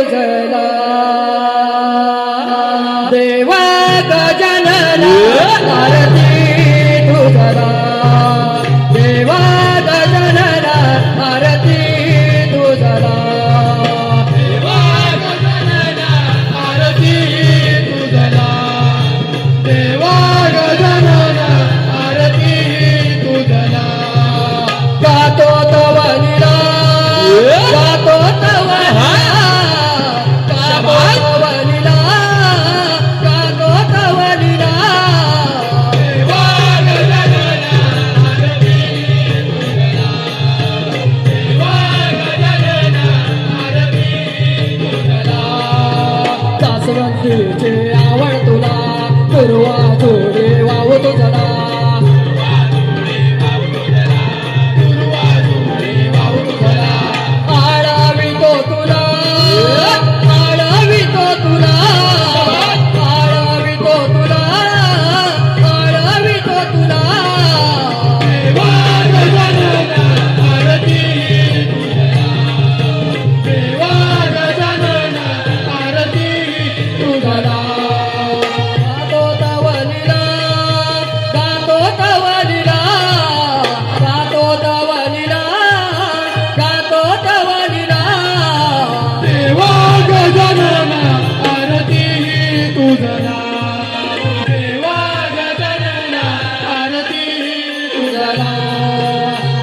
उजला देवा गजनला आरती तुझला वासवंतीचे आवड तुला. दुर्वा थोडे वावतो चला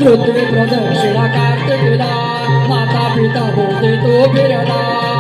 पृथ्वी प्रदक्षिणा कार्तिकला माता पिता बोलते तो फिरला